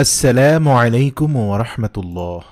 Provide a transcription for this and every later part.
আসসালামু আলাইকুম ওরহমতুল্লাহ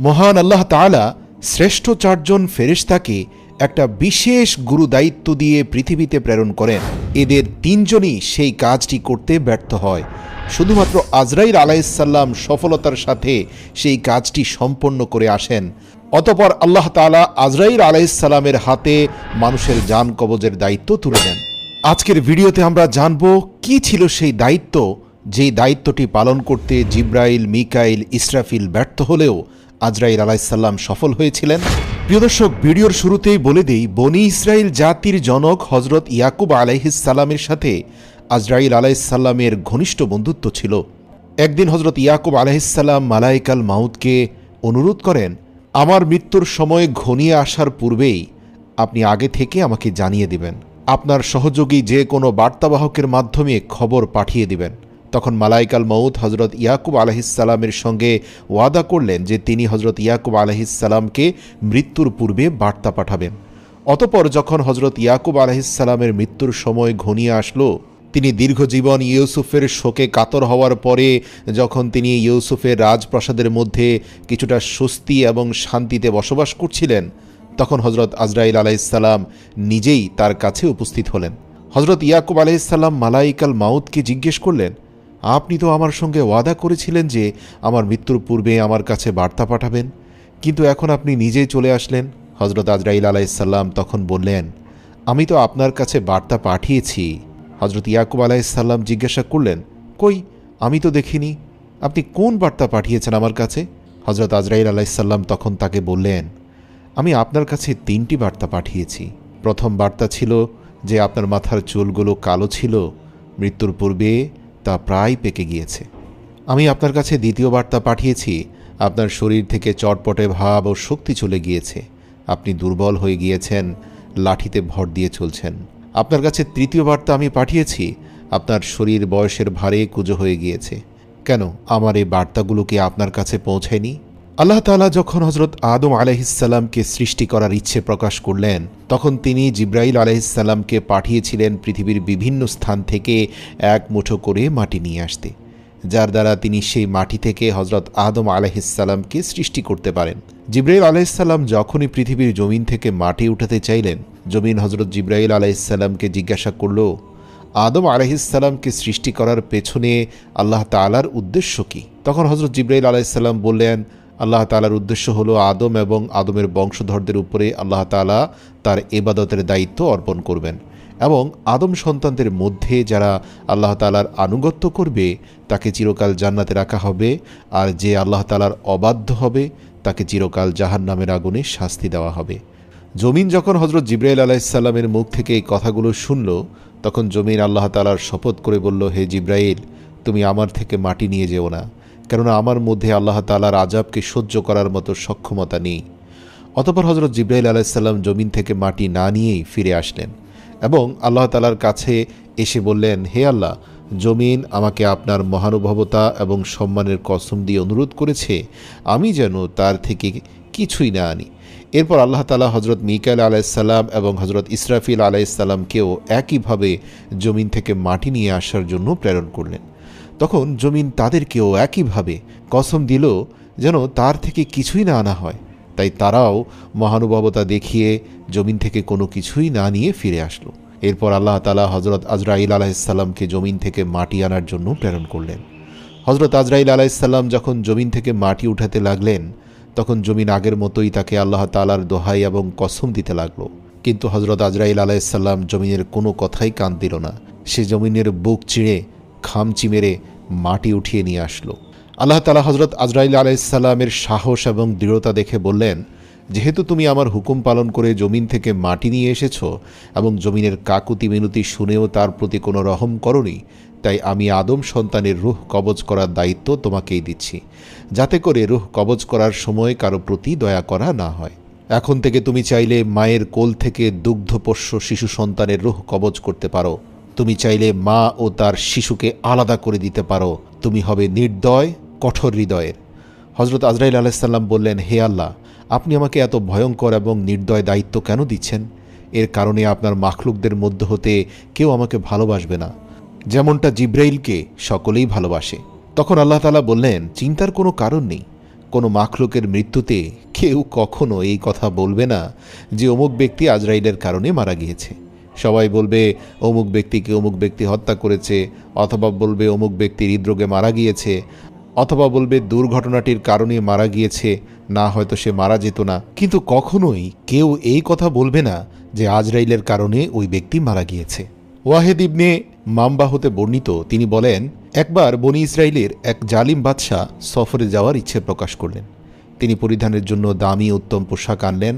মহান আল্লাহ তাআলা শ্রেষ্ঠ চারজন ফেরেশতাকে একটা বিশেষ গুরু দায়িত্ব দিয়ে পৃথিবীতে প্রেরণ করেন। এদের তিনজনই সেই কাজটি করতে ব্যর্থ হয়। শুধুমাত্র আজরাইল আলাইসাল্লাম সফলতার সাথে সেই কাজটি সম্পন্ন করে আসেন। অতপর আল্লাহ তাআলা আজরাইল আলাইসাল্লামের হাতে মানুষের যান কবজের দায়িত্ব তুলে দেন। আজকের ভিডিওতে আমরা জানব কি ছিল সেই দায়িত্ব যেই দায়িত্বটি পালন করতে জিব্রাইল, মিকাইল, ইসরাফিল ব্যর্থ হলেও আজরাইল আলাইসাল্লাম সফল হয়েছিলেন। প্রিয় দর্শক, ভিডিওর শুরুতেই বলে দিই, বনি ইসরায়েল জাতির জনক হজরত ইয়াকুব আলাইহিসাল্লামের সাথে আজরাইল আলাইসাল্লামের ঘনিষ্ঠ বন্ধুত্ব ছিল। একদিন হজরত ইয়াকুব আলাইসাল্লাম মালাইকাল মাউদকে অনুরোধ করেন, আমার মৃত্যুর সময় ঘনিয়ে আসার পূর্বেই আপনি আগে থেকে আমাকে জানিয়ে দিবেন। আপনার সহযোগী যে কোনো বার্তাবাহকের মাধ্যমে খবর পাঠিয়ে দিবেন। তখন মালাইকাল মৌদ হজরত ইয়াকুব আলহিসাল্লামের সঙ্গে ওয়াদা করলেন যে তিনি হজরত ইয়াকুব আলহিসাল্লামকে মৃত্যুর পূর্বে বার্তা পাঠাবেন। অতপর যখন হজরত ইয়াকুব আলহিসাল্লামের মৃত্যুর সময় ঘনিয়ে আসলো, তিনি দীর্ঘজীবন ইউসুফের শোকে কাতর হওয়ার পরে যখন তিনি ইউসুফের রাজপ্রাসাদের মধ্যে কিছুটা স্বস্তি এবং শান্তিতে বসবাস করছিলেন, তখন হজরত আজরাইল আলাইসাল্লাম নিজেই তার কাছে উপস্থিত হলেন। হজরত ইয়াকুব আলাইসাল্লাম মালাইকাল মাউদকে জিজ্ঞেস করলেন আপনি তো আমার সঙ্গে ওয়াদা করেছিলেন যে আমার মৃত্যুর পূর্বে আমার কাছে বার্তা পাঠাবেন। কিন্তু এখন আপনি নিজেই চলে আসলেন। হজরত আজরাইল আলাইসাল্লাম তখন বললেন, আমি তো আপনার কাছে বার্তা পাঠিয়েছি। হজরত ইয়াকুব আলাইসাল্লাম জিজ্ঞাসা করলেন, কই, আমি তো দেখিনি। আপনি কোন বার্তা পাঠিয়েছেন আমার কাছে? হজরত আজরাইল আলাইসাল্লাম তখন তাকে বললেন, আমি আপনার কাছে তিনটি বার্তা পাঠিয়েছি। প্রথম বার্তা ছিল যে আপনার মাথার চুলগুলো কালো ছিল, মৃত্যুর পূর্বে তা প্রায় পেকে গিয়েছে। আমি আপনার কাছে দ্বিতীয় বার্তা পাঠিয়েছি, আপনার শরীর থেকে চটপটে ভাব ও শক্তি চলে গিয়েছে। আপনি দুর্বল হয়ে গিয়েছেন, লাঠিতে ভর দিয়ে চলছেন। আপনার কাছে তৃতীয় বার্তা আমি পাঠিয়েছি, আপনার শরীর বয়সের ভারে কুজো হয়ে গিয়েছে। কেন, আমার এই বার্তাগুলো কি আপনার কাছে পৌঁছায়নি? আল্লাহ তালা যখন হজরত আদম আলহিসাল্লামকে সৃষ্টি করার ইচ্ছে প্রকাশ করলেন, তখন তিনি জিব্রাইল আলহিসাল্লামকে পাঠিয়েছিলেন পৃথিবীর বিভিন্ন স্থান থেকে এক মুঠো করে মাটি নিয়ে আসতে, যার দ্বারা তিনি সেই মাটি থেকে হজরত আদম আলহিসাল্লামকে সৃষ্টি করতে পারেন। জিব্রাইল আলাইসাল্লাম যখনই পৃথিবীর জমিন থেকে মাটি উঠাতে চাইলেন, জমিন হজরত জিব্রাইল আলাইসাল্লামকে জিজ্ঞাসা করল, আদম আলহিসাল্লামকে সৃষ্টি করার পেছনে আল্লাহ তালার উদ্দেশ্য কী? তখন হজরত জিব্রাইল আলাইসাল্লাম বললেন আল্লাহ তালার উদ্দেশ্য হলো আদম এবং আদমের বংশধরদের উপরে আল্লাহ তালা তার এবাদতের দায়িত্ব অর্পণ করবেন। এবং আদম সন্তানদের মধ্যে যারা আল্লাহ তালার আনুগত্য করবে, তাকে চিরকাল জান্নাতে রাখা হবে। আর যে আল্লাহ তালার অবাধ্য হবে, তাকে চিরকাল জাহান নামের আগুনে শাস্তি দেওয়া হবে। জমিন যখন হজরত জিব্রাইল আলাইসাল্লামের মুখ থেকে এই কথাগুলো শুনল, তখন জমিন আল্লাহ তালার শপথ করে বলল, হে জিব্রাইল, তুমি আমার থেকে মাটি নিয়ে যেও না। কেননা আমার মধ্যে আল্লাহ তালার আজাবকে সহ্য করার মতো সক্ষমতা নেই। অতপর হজরত জিব্রাইল আলাইসাল্লাম জমিন থেকে মাটি না নিয়েই ফিরে আসলেন এবং আল্লাহ তালার কাছে এসে বললেন, হে আল্লাহ, জমিন আমাকে আপনার মহানুভবতা এবং সম্মানের কসম দিয়ে অনুরোধ করেছে, আমি যেন তার থেকে কিছুই না আনি। এরপর আল্লাহ তালা হজরত মিকাইল আলাইসাল্লাম এবং হজরত ইসরাফিল আলাইসাল্লামকেও একইভাবে জমিন থেকে মাটি নিয়ে আসার জন্য প্রেরণ করলেন। তখন জমিন তাদেরকেও একইভাবে কসম দিল যেন তার থেকে কিছুই না আনা হয়। তাই তারাও মহানুভবতা দেখিয়ে জমিন থেকে কোনো কিছুই না নিয়ে ফিরে আসলো। এরপর আল্লাহ তালা হজরত আজরাইল আলাহিসাল্লামকে জমিন থেকে মাটি আনার জন্য প্রেরণ করলেন। হজরত আজরাইল আলাহিসাল্লাম যখন জমিন থেকে মাটি উঠাতে লাগলেন, তখন জমিন আগের মতোই তাকে আল্লাহ তালার দোহাই এবং কসম দিতে লাগল। কিন্তু হজরত আজরাইল আলাইসাল্লাম জমিনের কোনো কথাই কান দিল না। সে জমিনের বুক চিড়ে খামচি মেরে মাটি উঠিয়ে নিয়ে আসলো। আল্লাহ তালা হজরত আজরাইল আলাইসাল্লামের সাহস এবং দৃঢ়তা দেখে বললেন, যেহেতু তুমি আমার হুকুম পালন করে জমিন থেকে মাটি নিয়ে এসেছ এবং জমিনের কাকুতি মিনতি শুনেও তার প্রতি কোনো রহম করনি, তাই আমি আদম সন্তানের রুহ কবজ করার দায়িত্ব তোমাকেই দিচ্ছি, যাতে করে রুহ কবজ করার সময় কারও প্রতি দয়া করা না হয়। এখন থেকে তুমি চাইলে মায়ের কোল থেকে দুগ্ধপোষ্য শিশু সন্তানের রুহ কবজ করতে পারো তুমি চাইলে মা ও তার শিশুকে আলাদা করে দিতে পারো। তুমি হবে নির্দয়, কঠোর হৃদয়ের। হজরত আজরাইল আলাইসাল্লাম বললেন, হে আল্লাহ, আপনি আমাকে এত ভয়ঙ্কর এবং নির্দয় দায়িত্ব কেন দিচ্ছেন? এর কারণে আপনার মাখলুকদের মধ্য হতে কেউ আমাকে ভালোবাসবে না। যেমনটা জিব্রাইলকে সকলেই ভালোবাসে। তখন আল্লাহ তালা বললেন, চিন্তার কোনো কারণ নেই। কোনো মাখলুকের মৃত্যুতে কেউ কখনো এই কথা বলবে না যে অমুক ব্যক্তি আজরাইলের কারণে মারা গিয়েছে। সবাই বলবে, অমুক ব্যক্তিকে অমুক ব্যক্তি হত্যা করেছে, অথবা বলবে অমুক ব্যক্তি হৃদরোগে মারা গিয়েছে, অথবা বলবে দুর্ঘটনাটির কারণে মারা গিয়েছে, না হয়তো সে মারা যেত না। কিন্তু কখনোই কেউ এই কথা বলবে না যে আজরাইলের কারণে ওই ব্যক্তি মারা গিয়েছে। ওয়াহেদ ইবনে মাম্বা হতে বর্ণিত, তিনি বলেন, একবার বনি ইসরায়েলের এক জালিম বাদশাহ সফরে যাওয়ার ইচ্ছে প্রকাশ করলেন। তিনি পরিধানের জন্য দামি উত্তম পোশাক আনলেন,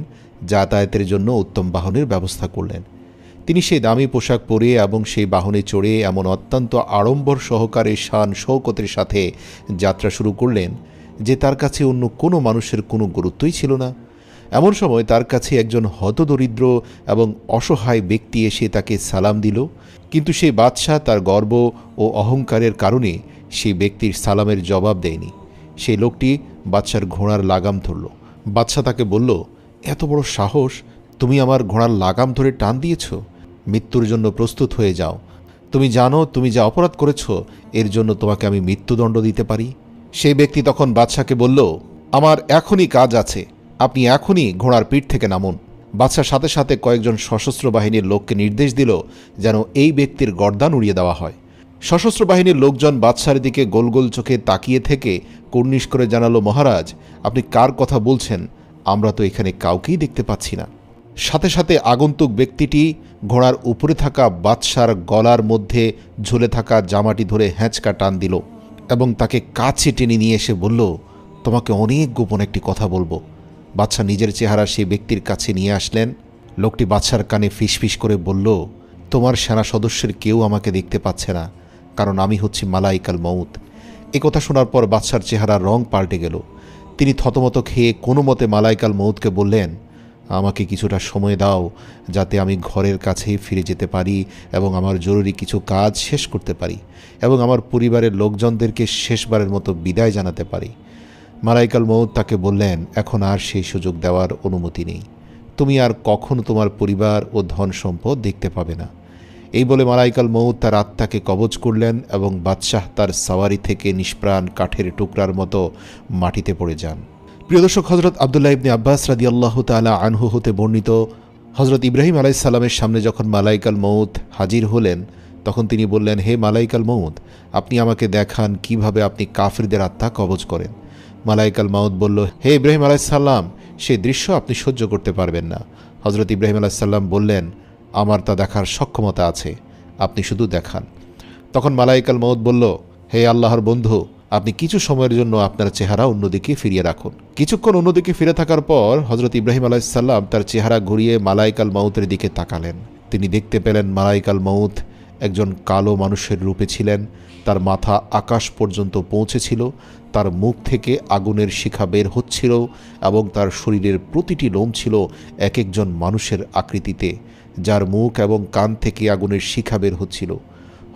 যাতায়াতের জন্য উত্তম বাহনের ব্যবস্থা করলেন। তিনি সেই দামি পোশাক পরে এবং সেই বাহনে চড়ে এমন অত্যন্ত আড়ম্বর সহকারে শান শৌকতের সাথে যাত্রা শুরু করলেন, যে তার কাছে অন্য কোনো মানুষের কোনো গুরুত্বই ছিল না। এমন সময় তার কাছে একজন হতদরিদ্র এবং অসহায় ব্যক্তি এসে তাকে সালাম দিল, কিন্তু সেই বাদশাহ তার গর্ব ও অহংকারের কারণে সেই ব্যক্তির সালামের জবাব দেয়নি। সেই লোকটি বাদশার ঘোড়ার লাগাম ধরল। বাদশাহ তাকে বলল, এত বড় সাহস, তুমি আমার ঘোড়ার লাগাম ধরে টান দিয়েছ? মৃত্যুর জন্য প্রস্তুত হয়ে যাও। তুমি জানো, তুমি যা অপরাধ করেছ, এর জন্য তোমাকে আমি মৃত্যুদণ্ড দিতে পারি। সেই ব্যক্তি তখন বাদশাকে বলল, আমার এখনই কাজ আছে। আপনি এখনই ঘোড়ার পিঠ থেকে নামুন। বাদশার সাথে সাথে কয়েকজন সশস্ত্র বাহিনীর লোককে নির্দেশ দিল যেন এই ব্যক্তির গর্দান উড়িয়ে দেওয়া হয়। সশস্ত্র বাহিনীর লোকজন বাদশার দিকে গোল গোল চোখে তাকিয়ে থেকে কর্নিশ করে জানালো, মহারাজ, আপনি কার কথা বলছেন? আমরা তো এখানে কাউকেই দেখতে পাচ্ছি না। সাথে সাথে আগন্তুক ব্যক্তিটি ঘোড়ার উপরে থাকা বাদশার গলার মধ্যে ঝুলে থাকা জামাটি ধরে হ্যাঁচকা টান দিল এবং তাকে কাছে টেনে নিয়ে এসে বলল, তোমাকে অনেক গোপন একটি কথা বলব। বাদশাহ নিজের চেহারা সেই ব্যক্তির কাছে নিয়ে আসলেন। লোকটি বাদশার কানে ফিসফিস করে বলল, তোমার সেনা সদস্যের কেউ আমাকে দেখতে পাচ্ছে না, কারণ আমি হচ্ছি মালাইকাল মৌত এ কথা শোনার পর বাদশার চেহারার রং পাল্টে গেল। তিনি থতমত খেয়ে কোনো মতে মালাইকাল মৌতকে বললেন আমাকে কিছুটা সময় দাও, যাতে আমি ঘরের কাছেই ফিরে যেতে পারি এবং আমার জরুরি কিছু কাজ শেষ করতে পারি এবং আমার পরিবারের লোকজনদেরকে শেষবারের মতো বিদায় জানাতে পারি। মালাইকাল মৌত তাকে বললেন, এখন আর সেই সুযোগ দেওয়ার অনুমতি নেই। তুমি আর কখনো তোমার পরিবার ও ধন সম্পদ দেখতে পাবে না। এই বলে মালাইকাল মৌত তার আত্মাকে কবজ করলেন এবং বাদশাহ তার সাওয়ারি থেকে নিষ্প্রাণ কাঠের টুকরার মতো মাটিতে পড়ে যান। প্রিয় দর্শক হজরত আবদুল্লাহ ইবনে আব্বাস রাদি আল্লাহ তালা আনহু হতে বর্ণিত হজরত ইব্রাহিম আলাইসাল্লামের সামনে যখন মালাইকাল মৌত হাজির হলেন, তখন তিনি বললেন, হে মালাইকাল মৌত আপনি আমাকে দেখান কীভাবে আপনি কাফিরদের আত্মা কবজ করেন। মালাইকাল মাউদ বলল, হে ইব্রাহিম আলাইসাল্লাম সেই দৃশ্য আপনি সহ্য করতে পারবেন না। হজরত ইব্রাহিম আলাইসাল্লাম বললেন, আমার তা দেখার সক্ষমতা আছে, আপনি শুধু দেখান। তখন মালাইকাল মাউদ বলল, হে আল্লাহর বন্ধু আপনি কিছু সময়ের জন্য আপনার চেহারা অন্যদিকে ফিরিয়ে রাখুন। কিছুক্ষণ অন্যদিকে ফিরে থাকার পর হজরত ইব্রাহিম আলাইসাল্লাম তার চেহারা ঘুরিয়ে মালাইকাল মাউতের দিকে তাকালেন। তিনি দেখতে পেলেন মালাইকাল মাউত একজন কালো মানুষের রূপে ছিলেন। তার মাথা আকাশ পর্যন্ত পৌঁছেছিল। তার মুখ থেকে আগুনের শিখা বের হচ্ছিল এবং তার শরীরের প্রতিটি লোম ছিল এক একজন মানুষের আকৃতিতে, যার মুখ এবং কান থেকে আগুনের শিখা বের হচ্ছিল।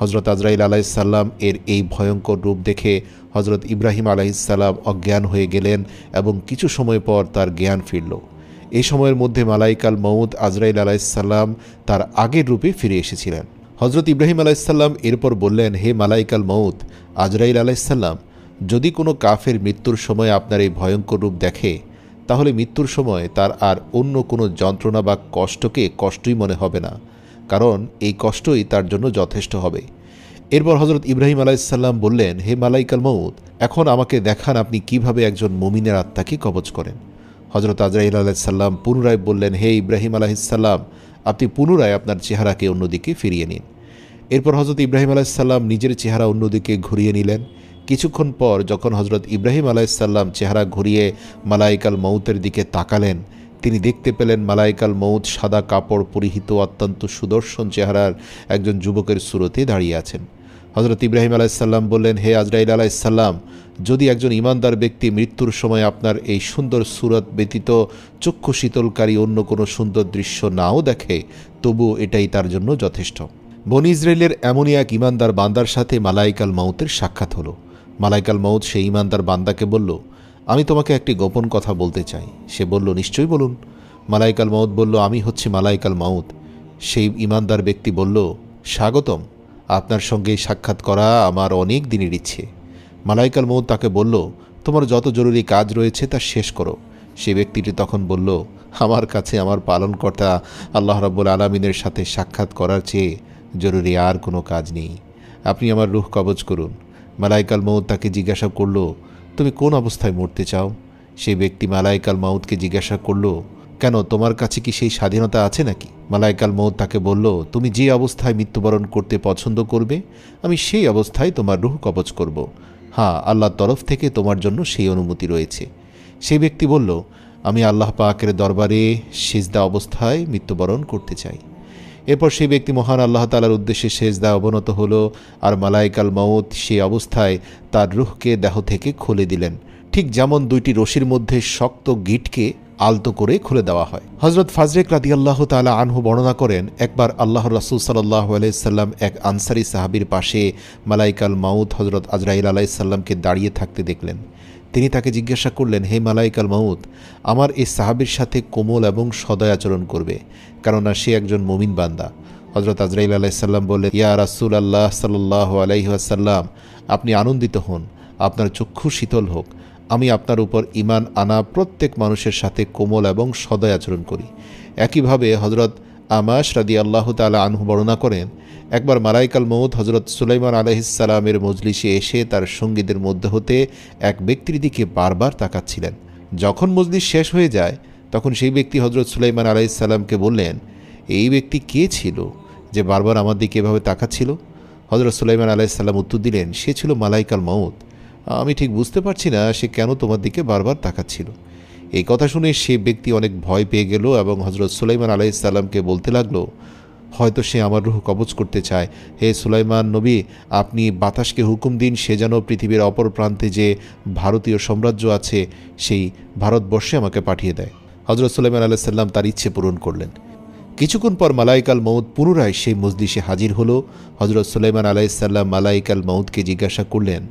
হজরত আজরাইল আলাইসাল্লাম এর এই ভয়ঙ্কর রূপ দেখে হজরত ইব্রাহিম আলাইসাল্লাম অজ্ঞান হয়ে গেলেন এবং কিছু সময় পর তার জ্ঞান ফিরল। এই সময়ের মধ্যে মালাইকাল মৌদ আজরাইল আলাইসাল্লাম তার আগের রূপে ফিরে এসেছিলেন। হজরত ইব্রাহিম আলাইসাল্লাম এরপর বললেন, হে মালাইকাল মৌদ আজরাইল আলাইসাল্লাম যদি কোনো কাফের মৃত্যুর সময় আপনার এই ভয়ঙ্কর রূপ দেখে, তাহলে মৃত্যুর সময় তার আর অন্য কোনো যন্ত্রণা বা কষ্টকে কষ্টই মনে হবে না। কারণ এই কষ্টই তার জন্য যথেষ্ট হবে। এরপর হজরত ইব্রাহিম আলাইসাল্লাম বললেন, হে মালাইকাল মৌদ এখন আমাকে দেখান আপনি কীভাবে একজন মুমিনের আত্মাকে কবচ করেন। হজরত আজরাইল আলাইসাল্লাম পুনরায় বললেন, হে ইব্রাহিম আলাহিসাল্লাম আপনি পুনরায় আপনার চেহারাকে অন্যদিকে ফিরিয়ে নিন। এরপর হজরত ইব্রাহিম আলাইসাল্লাম নিজের চেহারা অন্যদিকে ঘুরিয়ে নিলেন। কিছুক্ষণ পর যখন হজরত ইব্রাহিম আলাইসাল্লাম চেহারা ঘুরিয়ে মালাইকাল মৌতের দিকে তাকালেন তিনি দেখতে পেলেন মালাইকাল মৌত সাদা কাপড় পরিহিত অত্যন্ত সুদর্শন চেহারার একজন যুবকের সুরতে দাঁড়িয়ে আছেন। হজরত ইব্রাহিম আলাইসাল্লাম বললেন, হে আজরাইল আলাইসাল্লাম যদি একজন ইমানদার ব্যক্তি মৃত্যুর সময় আপনার এই সুন্দর সুরত ব্যতীত চক্ষু শীতলকারী অন্য কোনো সুন্দর দৃশ্য নাও দেখে তবু এটাই তার জন্য যথেষ্ট। বনি ইসরায়েলের এমনই এক ইমানদার বান্দার সাথে মালাইকাল মাউতের সাক্ষাৎ হলো। মালাইকাল মাউত সেই ইমানদার বান্দাকে বলল আমি তোমাকে একটি গোপন কথা বলতে চাই। সে বলল, নিশ্চয়ই বলুন। মালাইকাল মাউত বলল, আমি হচ্ছি মালাইকাল মাউত। সেই ইমানদার ব্যক্তি বলল, স্বাগতম। আপনার সঙ্গে সাক্ষাৎ করা আমার অনেক দিনের ইচ্ছে। মালাইকাল মৌত তাকে বলল, তোমার যত জরুরি কাজ রয়েছে তা শেষ করো। সে ব্যক্তিটি তখন বলল, আমার কাছে আমার পালনকর্তা আল্লাহ রাব্বুল আলমিনের সাথে সাক্ষাৎ করার চেয়ে জরুরি আর কোনো কাজ নেই। আপনি আমার রুহ কবজ করুন। মালাইকাল মৌত তাকে জিজ্ঞাসা করল তুমি কোন অবস্থায় মরতে চাও? সেই ব্যক্তি মালাইকাল মাউদকে জিজ্ঞাসা করল, কেন, তোমার কাছে কি সেই স্বাধীনতা আছে নাকি? মালাইকাল মৌত তাকে বলল, তুমি যে অবস্থায় মৃত্যুবরণ করতে পছন্দ করবে, আমি সেই অবস্থায় তোমার রুহ কবচ করব। হ্যাঁ আল্লাহর তরফ থেকে তোমার জন্য সেই অনুমতি রয়েছে। সেই ব্যক্তি বলল, আমি আল্লাহ পাকের দরবারে সেজদা অবস্থায় মৃত্যুবরণ করতে চাই। এরপর সেই ব্যক্তি মহান আল্লাহ তালার উদ্দেশ্যে সেজদা অবনত হল আর মালাইকাল মৌত সেই অবস্থায় তার রুহকে দেহ থেকে খুলে দিলেন। ঠিক যেমন দুইটি রশির মধ্যে শক্ত গিটকে আলতো করে খুলে দেওয়া হয়। হজরত ফাজরেক রাদি আল্লাহ তালা আনহু বর্ণনা করেন, একবার আল্লাহ রাসুল সাল্লাহ আলাইসাল্লাম এক আনসারি সাহাবির পাশে মালাইকাল মাউদ হজরত আজরাইল আলাইসাল্লামকে দাঁড়িয়ে থাকতে দেখলেন। তিনি তাকে জিজ্ঞাসা করলেন, হে মালাইকাল মাউদ আমার এই সাহাবির সাথে কোমল এবং সদয় আচরণ করবে, কেননা সে একজন মুমিন বান্দা। হজরত আজরাইল আলাইসাল্লাম বললেন, ইয়া রাসুল আল্লাহ সাল্লাহ আলাইহাসাল্লাম আপনি আনন্দিত হন, আপনার চক্ষু শীতল হোক। আমি আপনার উপর ইমান আনা প্রত্যেক মানুষের সাথে কোমল এবং সদয় আচরণ করি। একইভাবে হজরত আমাস রাদি আল্লাহ তালা আনহু বর্ণনা করেন একবার মালাইকাল মৌদ হজরত সুলাইমান আলহিসাল্লামের মজলিসে এসে তার সঙ্গীদের মধ্যে হতে এক ব্যক্তির দিকে বারবার তাকাচ্ছিলেন। যখন মজলিস শেষ হয়ে যায়, তখন সেই ব্যক্তি হজরত সুলাইমান আলাইসাল্লামকে বললেন, এই ব্যক্তি কে ছিল যে বারবার আমার দিকে এভাবে তাকাচ্ছিল? হজরত সুলাইমান আলাইসাল্লাম উত্তর দিলেন, সে ছিল মালাইকাল মৌদ আমি ঠিক বুঝতে পারছি না সে কেন তোমার দিকে বারবার তাকাচ্ছিল। এই কথা শুনে সে ব্যক্তি অনেক ভয় পেয়ে গেল এবং হজরত সুলাইমান আলাইসাল্লামকে বলতে লাগল হয়তো সে আমার রুহ কবচ করতে চায়। হে সুলাইমান নবী, আপনি বাতাসকে হুকুম দিন, সে যেন পৃথিবীর অপর প্রান্তে যে ভারতীয় সাম্রাজ্য আছে, সেই ভারতবর্ষে আমাকে পাঠিয়ে দেয়। হজরত সুলাইমান আলাইসাল্লাম তার ইচ্ছে পূরণ করলেন। কিছুক্ষণ পর মালাইকাল মৌদ পুনরায় সেই মজলিসে হাজির হলো। হজরত সুলাইমান আলাইসাল্লাম মালাইকাল মৌদকে জিজ্ঞাসা করলেন,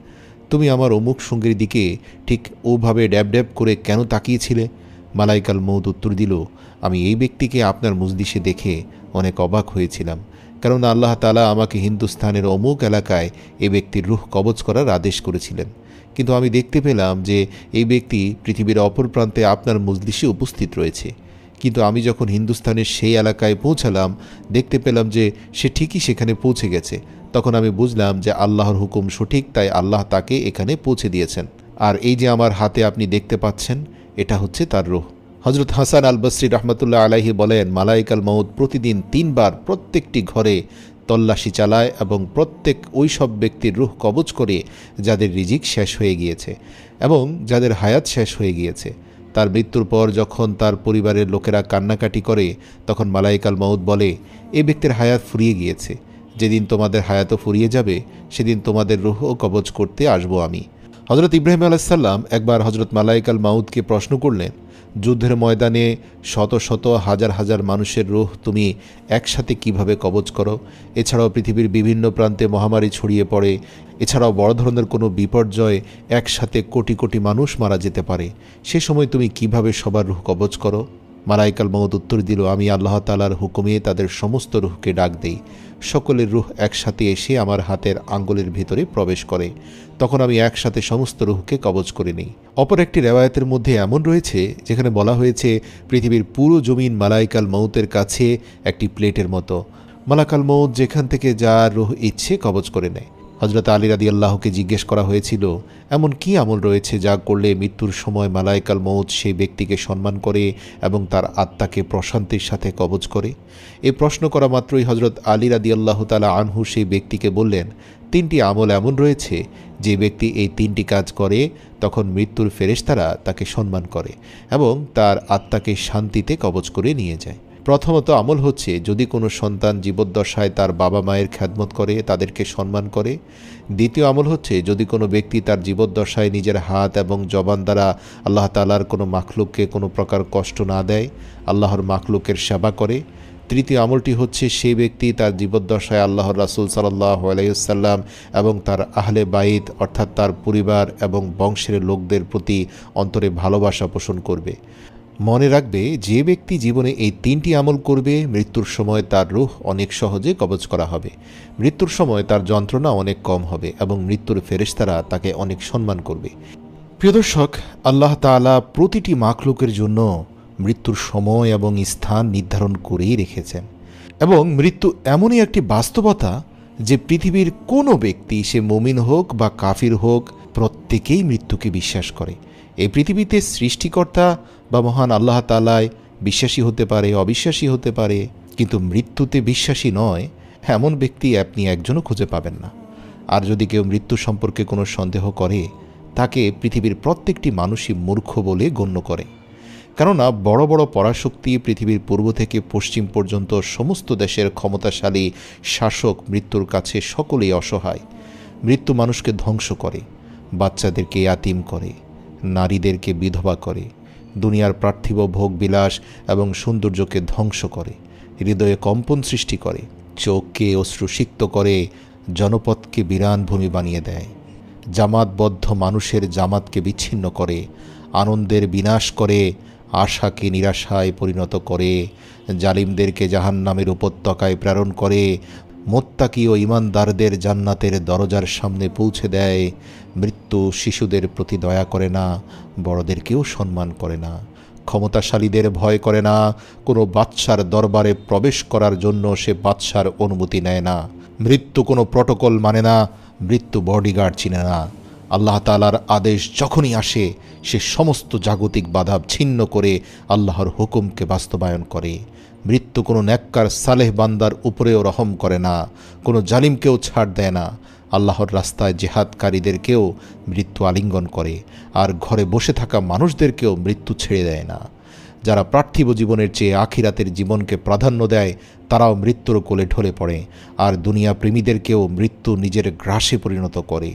তুমি আমার অমুক সঙ্গীর দিকে ঠিক ওভাবে ড্যাব ড্যাব করে কেন তাকিয়েছিলে? মালাইকাল মৌদ উত্তর দিল, আমি এই ব্যক্তিকে আপনার মজলিসে দেখে অনেক অবাক হয়েছিলাম, কারণ আল্লাহ তালা আমাকে হিন্দুস্তানের অমুক এলাকায় এ ব্যক্তির রুহ কবচ করার আদেশ করেছিলেন। কিন্তু আমি দেখতে পেলাম যে এই ব্যক্তি পৃথিবীর অপর প্রান্তে আপনার মজলিসে উপস্থিত রয়েছে। কিন্তু আমি যখন হিন্দুস্তানের সেই এলাকায় পৌঁছালাম, দেখতে পেলাম যে সে ঠিকই সেখানে পৌঁছে গেছে। তখন আমি বুঝলাম যে আল্লাহর হুকুম সঠিক, তাই আল্লাহ তাকে এখানে পৌঁছে দিয়েছেন। আর এই যে আমার হাতে আপনি দেখতে পাচ্ছেন এটা হচ্ছে তার রুহ। হজরত হাসান আল বসরি রহমতুল্লাহ আলাহি বলেন মালাইকাল মৌদ প্রতিদিন তিনবার প্রত্যেকটি ঘরে তল্লাশি চালায় এবং প্রত্যেক ওই সব ব্যক্তির রুহ কবচ করে যাদের রিজিক শেষ হয়ে গিয়েছে এবং যাদের হায়াত শেষ হয়ে গিয়েছে। তার মৃত্যুর পর যখন তার পরিবারের লোকেরা কান্নাকাটি করে, তখন মালাইকাল মৌদ বলে এই ব্যক্তির হায়াত ফুরিয়ে গিয়েছে। যেদিন তোমাদের হায়াতও ফুরিয়ে যাবে, সেদিন তোমাদের রুহও কবচ করতে আসব আমি। হজরত ইব্রাহিম আলাইসাল্লাম একবার হজরত মালাইকাল মাউদকে প্রশ্ন করলেন, যুদ্ধের ময়দানে শত শত হাজার হাজার মানুষের রুহ তুমি একসাথে কীভাবে কবচ করো? এছাড়াও পৃথিবীর বিভিন্ন প্রান্তে মহামারী ছড়িয়ে পড়ে, এছাড়াও বড় ধরনের কোনো বিপর্যয় একসাথে কোটি কোটি মানুষ মারা যেতে পারে। সে সময় তুমি কীভাবে সবার রুহ কবচ করো? মালাইকাল মহদ উত্তর দিল, আমি আল্লাহ তালার হুকুমে তাদের সমস্ত রুহকে ডাক দেই। সকলের রুহ একসাথে এসে আমার হাতের আঙ্গুলের ভিতরে প্রবেশ করে। তখন আমি একসাথে সমস্ত রুহকে কবজ করে নিই। অপর একটি রেওয়ায়তের মধ্যে এমন রয়েছে, যেখানে বলা হয়েছে, পৃথিবীর পুরো জমিন মালাইকাল মৌতের কাছে একটি প্লেটের মতো। মালাকাল মৌত যেখান থেকে যার রুহ ইচ্ছে কবজ করে নেয়। হজরত আলী রাদি আল্লাহকে জিজ্ঞেস করা হয়েছিল, এমন কি আমল রয়েছে যা করলে মৃত্যুর সময় মালাইকাল মৌত সেই ব্যক্তিকে সম্মান করে এবং তার আত্মাকে প্রশান্তির সাথে কবজ করে? এ প্রশ্ন করা মাত্রই হজরত আলী রাদি আল্লাহ তালা আনহু সেই ব্যক্তিকে বললেন, তিনটি আমল এমন রয়েছে, যে ব্যক্তি এই তিনটি কাজ করে, তখন মৃত্যুর ফেরেশতারা তাকে সম্মান করে এবং তার আত্মাকে শান্তিতে কবজ করে নিয়ে যায়। প্রথমত আমল হচ্ছে, যদি কোনো সন্তান জীবদ্দশায় তার বাবা মায়ের খ্যাদমত করে, তাদেরকে সম্মান করে। দ্বিতীয় আমল হচ্ছে, যদি কোনো ব্যক্তি তার জীবদ্দশায় নিজের হাত এবং জবান দ্বারা আল্লাহ তালার কোনো মাখলুককে কোনো প্রকার কষ্ট না দেয়, আল্লাহর মাখলুকের সেবা করে। তৃতীয় আমলটি হচ্ছে, সেই ব্যক্তি তার জীবদ্দশায় আল্লাহর রাসুল সাল্লাহ আলাইসাল্লাম এবং তার আহলে বাইত, অর্থাৎ তার পরিবার এবং বংশের লোকদের প্রতি অন্তরে ভালোবাসা পোষণ করবে। মনে রাখবে, যে ব্যক্তি জীবনে এই তিনটি আমল করবে, মৃত্যুর সময় তার রুহ অনেক সহজে কবজ করা হবে। মৃত্যুর সময় তার যন্ত্রণা অনেক কম হবে এবং মৃত্যুর ফেরেশতারা তাকে অনেক সম্মান করবে। প্রিয় দর্শক, আল্লাহ তাআলা প্রতিটি মাখলুকের জন্য মৃত্যুর সময় এবং স্থান নির্ধারণ করেই রেখেছেন। এবং মৃত্যু এমনই একটি বাস্তবতা যে পৃথিবীর কোনো ব্যক্তি, সে মুমিন হোক বা কাফির হোক, প্রত্যেকেই মৃত্যুকে বিশ্বাস করে। এই পৃথিবীতে সৃষ্টিকর্তা বা মহান আল্লাহ তালায় বিশ্বাসী হতে পারে, অবিশ্বাসী হতে পারে, কিন্তু মৃত্যুতে বিশ্বাসী নয়, এমন ব্যক্তি আপনি একজনও খুঁজে পাবেন না। আর যদি কেউ মৃত্যু সম্পর্কে কোনো সন্দেহ করে, তাকে পৃথিবীর প্রত্যেকটি মানুষই মূর্খ বলে গণ্য করে। কেননা বড় বড় পরাশক্তি পৃথিবীর পূর্ব থেকে পশ্চিম পর্যন্ত সমস্ত দেশের ক্ষমতাশালী শাসক মৃত্যুর কাছে সকলেই অসহায়। মৃত্যু মানুষকে ধ্বংস করে, বাচ্চাদেরকে আতিম করে, নারীদেরকে বিধবা করে দুনিয়ার পার্থিব ভোগ বিলাস এবং সৌন্দর্যকে ধ্বংস করে, হৃদয়ে কম্পন সৃষ্টি করে, চোখকে অশ্রুসিক্ত করে, জনপদকে বিরান ভূমি বানিয়ে দেয়, জামাতবদ্ধ মানুষের জামাতকে বিচ্ছিন্ন করে, আনন্দের বিনাশ করে, আশাকে নিরাশায় পরিণত করে, জালিমদেরকে জাহান্নামের উপত্যকায় প্রেরণ করে মোত্তাকি ও ইমানদারদের জান্নাতের দরজার সামনে পৌঁছে দেয়। মৃত্যু শিশুদের প্রতি দয়া করে না, বড়দেরকেও সম্মান করে না। ক্ষমতাশালীদের ভয় করে না, কোনো বাদশার দরবারে প্রবেশ করার জন্য সে বাদশার অনুমতি নেয় না। মৃত্যু কোনো প্রটোকল মানে না, মৃত্যু বডিগার্ড চিনে না। আল্লাহ তালার আদেশ যখনই আসে, সে সমস্ত জাগতিক বাধা ছিন্ন করে আল্লাহর হুকুমকে বাস্তবায়ন করে। মৃত্যু কোনো ন্যাক্কার সালেহ বান্দার উপরেও রহম করে না, কোনো জালিমকেও ছাড় দেয় না। আল্লাহর রাস্তায় জেহাদকারীদেরকেও মৃত্যু আলিঙ্গন করে, আর ঘরে বসে থাকা মানুষদেরকেও মৃত্যু ছেড়ে দেয় না। যারা পার্থিব জীবনের চেয়ে আখিরাতের জীবনকে প্রাধান্য দেয়, তারাও মৃত্যুর কোলে ঢলে পড়ে, আর দুনিয়া প্রেমীদেরকেও মৃত্যু নিজের গ্রাসে পরিণত করে।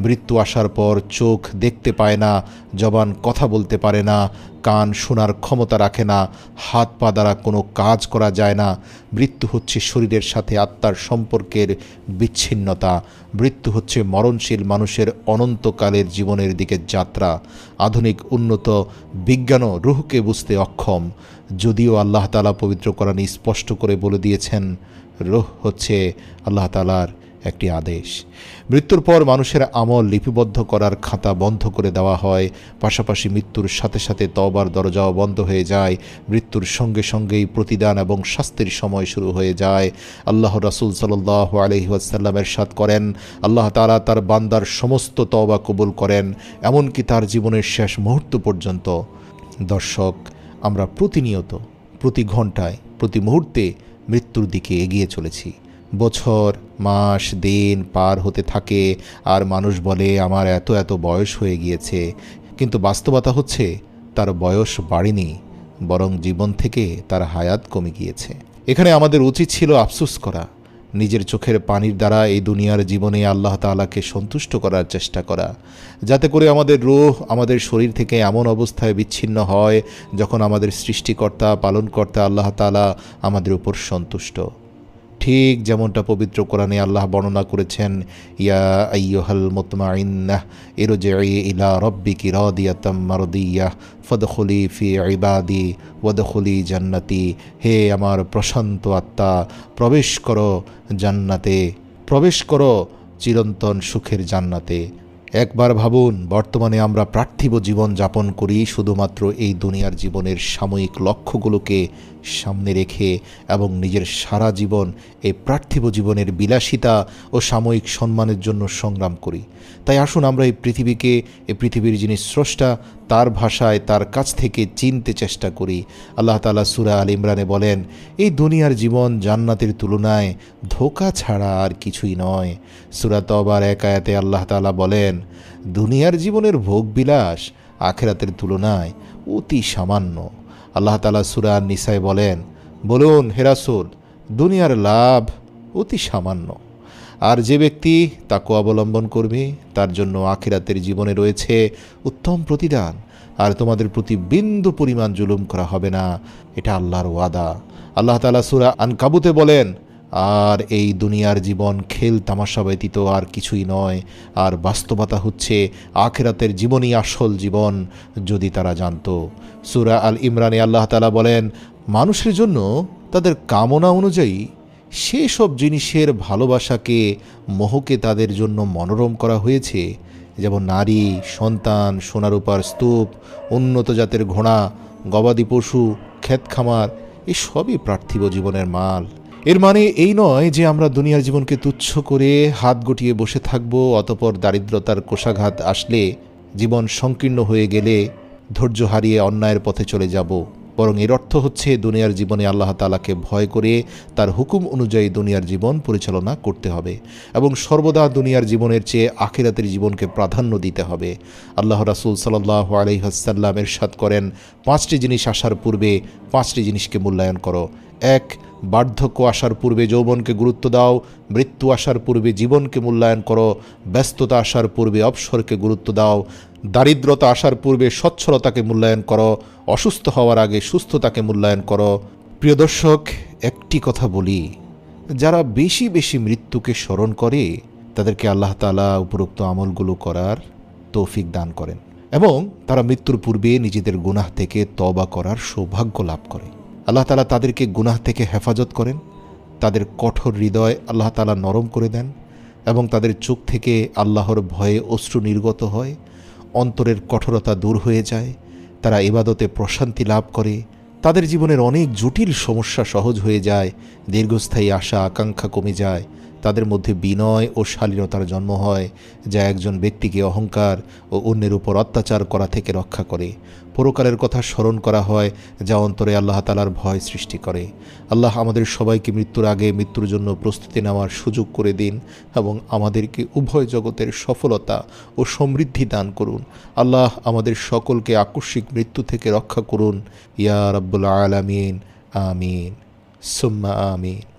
মৃত্যু আসার পর চোখ দেখতে পায় না, জবান কথা বলতে পারে না, কান শোনার ক্ষমতা রাখে না, হাত পা দ্বারা কোনো কাজ করা যায় না। মৃত্যু হচ্ছে শরীরের সাথে আত্মার সম্পর্কের বিচ্ছিন্নতা। মৃত্যু হচ্ছে মরণশীল মানুষের অনন্তকালের জীবনের দিকে যাত্রা। আধুনিক, উন্নত বিজ্ঞানও রুহকে বুঝতে অক্ষম। যদিও আল্লাহ তালা পবিত্র কোরআনে স্পষ্ট করে বলে দিয়েছেন, রুহ হচ্ছে আল্লাহ তালার একটি আদেশ। মৃত্যুর পর মানুষের আমল লিপিবদ্ধ করার খাতা বন্ধ করে দেওয়া হয়। পাশাপাশি মৃত্যুর সাথে সাথে তবার দরজাও বন্ধ হয়ে যায়। মৃত্যুর সঙ্গে সঙ্গেই প্রতিদান এবং শাস্তির সময় শুরু হয়ে যায়। আল্লাহ রাসুল সাল্লাহ আলহি আসাল্লামের সাথ করেন, আল্লাহ তালা তার বান্দার সমস্ত তবা কবুল করেন, এমনকি তার জীবনের শেষ মুহূর্ত পর্যন্ত। দর্শক, আমরা প্রতিনিয়ত, প্রতি ঘন্টায় প্রতি মুহূর্তে মৃত্যুর দিকে এগিয়ে চলেছি। বছর মাস, দিন পার হতে থাকে আর মানুষ বলে, আমার এত এত বয়স হয়ে গিয়েছে। কিন্তু বাস্তবতা হচ্ছে, তার বয়স বাড়েনি, বরং জীবন থেকে তার হায়াত কমে গিয়েছে। এখানে আমাদের উচিত ছিল আফসোস করা, নিজের চোখের পানির দ্বারা এই দুনিয়ার জীবনে আল্লাহ তালাকে সন্তুষ্ট করার চেষ্টা করা, যাতে করে আমাদের রোহ, আমাদের শরীর থেকে এমন অবস্থায় বিচ্ছিন্ন হয়, যখন আমাদের সৃষ্টিকর্তা, পালনকর্তা আল্লাহ তালা আমাদের উপর সন্তুষ্ট। ঠিক যেমনটা পবিত্র কোরআনে আল্লাহ বর্ণনা করেছেন, ইয়া আইয়ুহাল মুতমাইন্নাহ ইরজিই ইলা রব্বিকি রাদিয়াতাম মারদিয়াহ ফদখুলি ফি ইবাদি ওয়াদখুলি জান্নাতি হে আমার প্রশান্ত আত্মা, প্রবেশ করো জান্নাতে, প্রবেশ করো চিরন্তন সুখের জান্নাতে। একবার ভাবুন, বর্তমানে আমরা পার্থিব জীবন যাপন করি শুধুমাত্র এই দুনিয়ার জীবনের সাময়িক লক্ষ্যগুলোকে সামনে রেখে এবং নিজের সারা জীবন এই পার্থিব জীবনের বিলাসিতা ও সাময়িক সম্মানের জন্য সংগ্রাম করি। তাই আসুন আমরা এই পৃথিবীকে, এই পৃথিবীর যিনি স্রষ্টা, তার ভাষায়, তার কাছ থেকে চিনতে চেষ্টা করি। আল্লাহ তালা সুরা আল ইমরানে বলেন, এই দুনিয়ার জীবন জান্নাতের তুলনায় ধোকা ছাড়া আর কিছুই নয়। সুরা তবার একায়াতে আল্লাহ তালা বলেন, দুনিয়ার জীবনের ভোগ বিলাস আখেরাতের তুলনায় অতি সামান্য। আল্লাহ তালা সুরা নিসায় বলেন, বলুন হেরাসুল দুনিয়ার লাভ অতি সামান্য। আর যে ব্যক্তি তাকে অবলম্বন করবে, তার জন্য আখিরাতের জীবনে রয়েছে উত্তম প্রতিদান। আর তোমাদের প্রতি বিন্দু পরিমাণ জুলুম করা হবে না, এটা আল্লাহর ওয়াদা। আল্লাহ তালা সুরা আনকাবুতে বলেন আর এই দুনিয়ার জীবন খেল তামাশা ব্যতীত আর কিছুই নয়। আর বাস্তবতা হচ্ছে আখেরাতের জীবনই আসল জীবন, যদি তারা জানত। সুরা আল ইমরানে আল্লাহ তালা বলেন, মানুষের জন্য তাদের কামনা অনুযায়ী সেসব জিনিসের ভালোবাসাকে মোহকে তাদের জন্য মনোরম করা হয়েছে। যেমন নারী, সন্তান, সোনারূপার স্তূপ, উন্নত জাতের ঘোড়া, গবাদি পশু ক্ষেত খামার এই সবই পার্থিব জীবনের মাল। এর মানে এই নয় যে আমরা দুনিয়ার জীবনকে তুচ্ছ করে হাত গুটিয়ে বসে থাকব, অতপর দারিদ্রতার কোষাঘাত আসলে জীবন সংকীর্ণ হয়ে গেলে ধৈর্য হারিয়ে অন্যায়ের পথে চলে যাব। বরং এর অর্থ হচ্ছে দুনিয়ার জীবনে আল্লাহ তালাকে ভয় করে তার হুকুম অনুযায়ী দুনিয়ার জীবন পরিচালনা করতে হবে এবং সর্বদা দুনিয়ার জীবনের চেয়ে আখিরাতের জীবনকে প্রাধান্য দিতে হবে। আল্লাহ রাসুল সাল্লাহ আলহিহাসাল্লাম এরশাদ করেন, পাঁচটি জিনিস আসার পূর্বে পাঁচটি জিনিসকে মূল্যায়ন করো। এক বার্ধক্য আসার পূর্বে যৌবনকে গুরুত্ব দাও, মৃত্যু আসার পূর্বে জীবনকে মূল্যায়ন করো, ব্যস্ততা আসার পূর্বে অবসরকে গুরুত্ব দাও, দারিদ্রতা আসার পূর্বে স্বচ্ছলতাকে মূল্যায়ন করো, অসুস্থ হওয়ার আগে সুস্থতাকে মূল্যায়ন করো। প্রিয় দর্শক, একটি কথা বলি, যারা বেশি বেশি মৃত্যুকে স্মরণ করে, তাদেরকে আল্লাহ তালা উপরোক্ত আমলগুলো করার তৌফিক দান করেন এবং তারা মৃত্যুর পূর্বে নিজেদের গুনাহ থেকে তবা করার সৌভাগ্য লাভ করে। আল্লাহ তালা তাদেরকে গুনাহ থেকে হেফাজত করেন, তাদের কঠোর হৃদয় আল্লাহ তালা নরম করে দেন, এবং তাদের চোখ থেকে আল্লাহর ভয়ে অশ্রু নির্গত হয়, অন্তরের কঠোরতা দূর হয়ে যায়, তারা ইবাদতে প্রশান্তি লাভ করে, তাদের জীবনের অনেক জটিল সমস্যা সহজ হয়ে যায়, দীর্ঘস্থায়ী আশা, আকাঙ্ক্ষা কমে যায় তাদের মধ্যে বিনয় ও শালীনতার জন্ম হয়, যা একজন ব্যক্তিকে অহংকার ও অন্যের উপর অত্যাচার করা থেকে রক্ষা করে। পরকালের কথা স্মরণ করা হয়, যা অন্তরে আল্লাহ তালার ভয় সৃষ্টি করে। আল্লাহ আমাদের সবাইকে মৃত্যুর আগে মৃত্যুর জন্য প্রস্তুতি নেওয়ার সুযোগ করে দিন এবং আমাদেরকে উভয় জগতের সফলতা ও সমৃদ্ধি দান করুন। আল্লাহ আমাদের সকলকে আকস্মিক মৃত্যু থেকে রক্ষা করুন। ইয়া রব্বুল আলামিন, আমিন। সুম্মা আমিন।